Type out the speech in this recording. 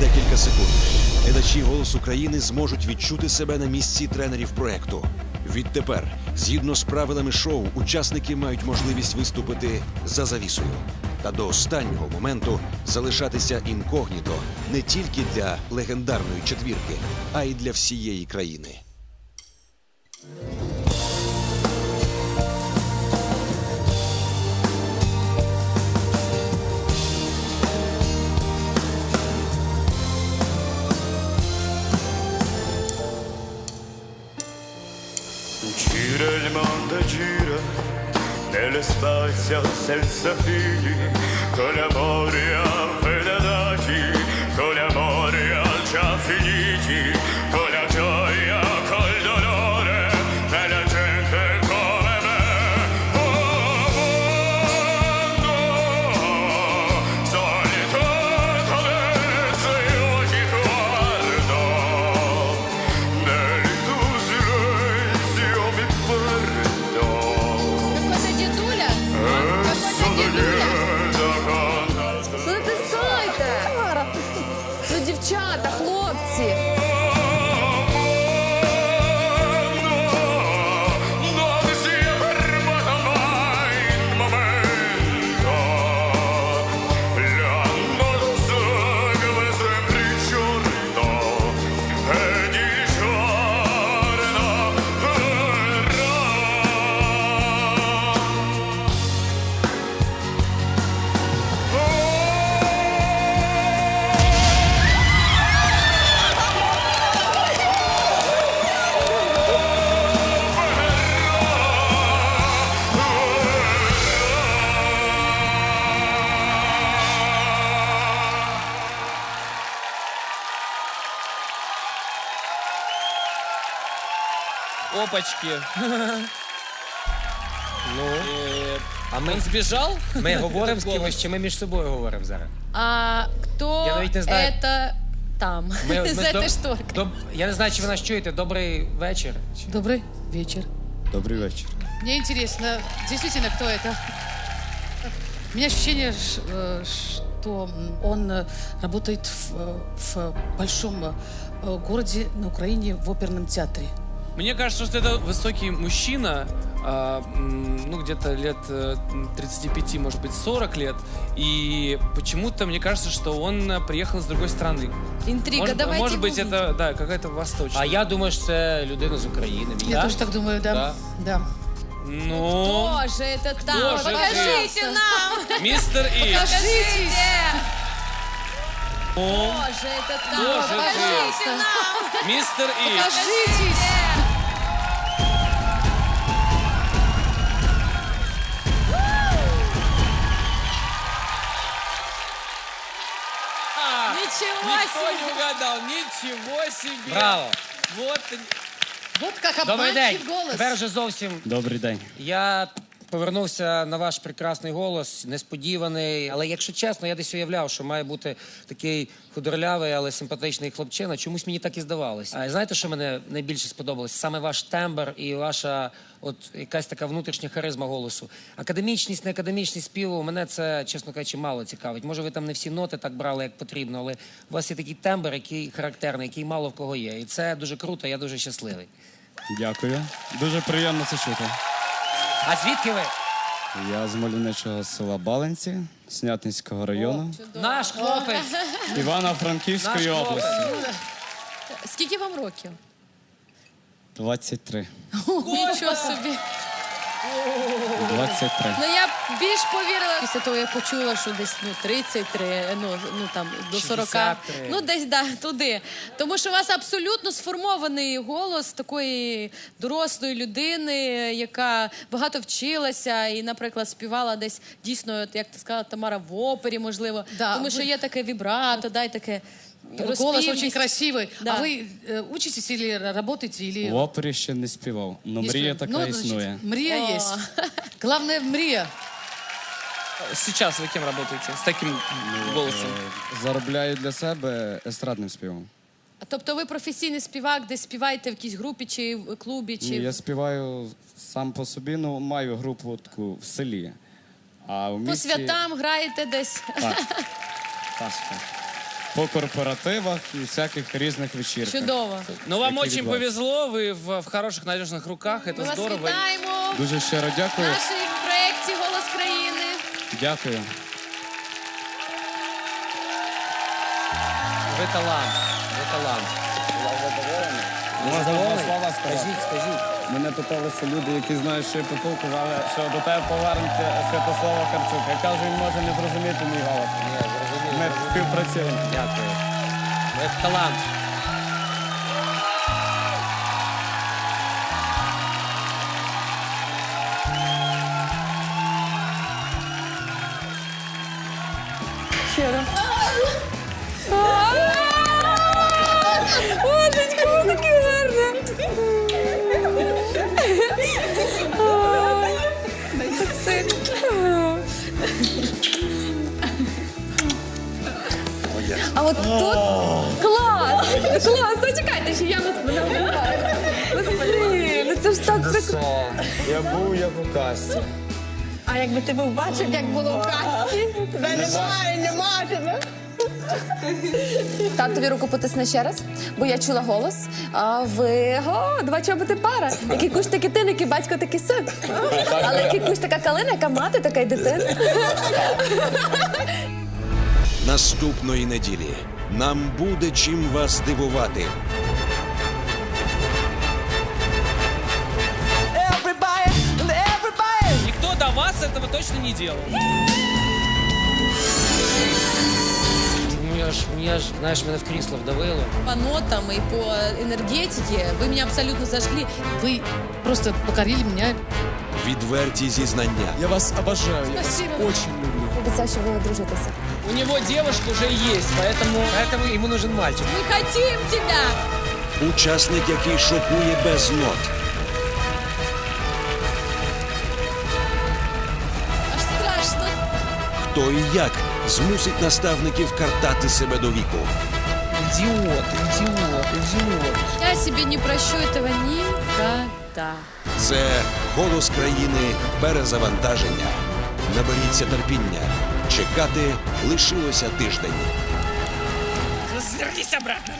декілька секунд. Глядачі голос України зможуть відчути себе на місці тренерів проекту. Відтепер, згідно з правилами шоу, учасники мають можливість виступити за завісою та до останнього моменту залишатися інкогніто не тільки для легендарної четвірки, а й для всієї країни. nel spazio senza fini, collabori a. Опачки. Ну, Э, а ми, Он сбежал? ми говоримо з Голос. кимось, чи ми між собою говоримо зараз? А кто Я навіть не знаю. это там? Ми, За ми этой доб- шторкой. доб- я не знаю, чи ви нас чуєте. Добрий вечір. Чи- Добрый вечер. Добрий вечір. Мне интересно, действительно, кто это? У меня ощущение, ш- э, что м, он э, работает в, э, в большом э, городе на Украине в оперном театре. Мне кажется, что это высокий мужчина, а, ну, где-то лет э, 35, может быть, 40 лет. И почему-то мне кажется, что он э, приехал из другой страны. Интрига, Может, давайте может быть, гуглить. это, да, какая-то восточная. А я думаю, що це людина з України. Я Да? тоже так думаю, да. Да. Да. Ну, Кто же это там? Же Покажите это? нам! мистер И. Покажите! Ну, Кто же это там? Кто же Покажите нам! мистер И. Покажитесь! Никто не угадал. Ничего себе. Браво! Вот. Вот как Добрий день. обманчив голос. Тепер вже зовсім Добрий день. Я повернувся на ваш прекрасний голос, несподіваний. Але якщо чесно, я десь уявляв, що має бути такий худорлявий, але симпатичний хлопчина. Чомусь мені так і здавалося. А знаєте, що мене найбільше сподобалось? Саме ваш тембр і ваша, от якась така внутрішня харизма голосу. Академічність, не академічність співу. Мене це, чесно кажучи, мало цікавить. Може, ви там не всі ноти так брали, як потрібно, але у вас є такий тембр, який характерний, який мало в кого є. І це дуже круто. Я дуже щасливий. Дякую. Дуже приємно це чути. А звідки ви? Я з мальовничого села Баленці, Снятинського району, Наш хлопець. Наш Івано-Франківської хлопець. області. Скільки вам років? 23. Нічого собі. 23. Ну я б більш повірила після того, як почула, що десь ну 33, ну, ну там до 40. 63. Ну десь да, туди. Тому що у вас абсолютно сформований голос такої дорослої людини, яка багато вчилася і, наприклад, співала десь дійсно, от, як ти сказала, Тамара в опері, можливо. Да, Тому що ви- є таке вібрато, да, і таке. Голос розпівність. очень красивый. Да. А вы э, учитесь или работаете, или... В опері ще не співав, але Есть мрія прям- така ну, значит, існує. Мрия О. есть. Главное, мрия. Сейчас вы кем работаете? С таким голосом? Е, Заробляю для себе естрадним співом. А Тобто ви професійний співак, десь співаєте в якійсь групі чи в клубі, чи Ні, я співаю сам по собі, ну маю групу таку в селі. А в по місті... святам граєте десь. Так. Пасха. по корпоративах і всяких різних вечірках. Чудово. Но вам Який очень відвал. повезло, вы в, в хороших, надежных руках, это Ми вас здорово. вітаємо Дуже щиро в дякую. нашій проєкті Голос країни. Дякую. Ви талант. Ви талант. Можна два слова сказати? Скажіть, скажіть. Мене питалися люди, які знають, що я попив, казали, що до тебе повернеться Святослава Карчук. Я кажу, він може не зрозуміти мій голос. Ні, зрозуміло. Ми співпрацюємо. Дякую. Ви талант. Це. Я був як у касті. А якби ти був бачив, як було в касті? Тебе немає, нема тебе. Татові руку потисни ще раз, бо я чула голос. А ви го, два чоботи пара. Який куш такий тин, який батько такий син. Але який куш така калина, яка мати, така й дитина. Наступної неділі нам буде чим вас дивувати. Никто до вас этого точно не делал. Ну я ж, ну, я ж, знаєш, мене в крісло вдавило. По нотам и по энергетике вы меня абсолютно зажгли. Вы просто покорили меня. Відверті зізнання. Я вас обожаю. Я вас Спасибо. очень люблю. Обіцяю, що ви одружитеся. У него девушка уже есть, поэтому... Поэтому йому нужен мальчик. Мы хотим тебя! Учасник, який шокує без нот. Хто і як змусить наставників картати себе до віку. Ідіот, ідіот, ідіот. Я себе не прощу этого никогда. Це голос країни перезавантаження. Наберіться терпіння. Чекати лишилося тиждень. Развернись обратно.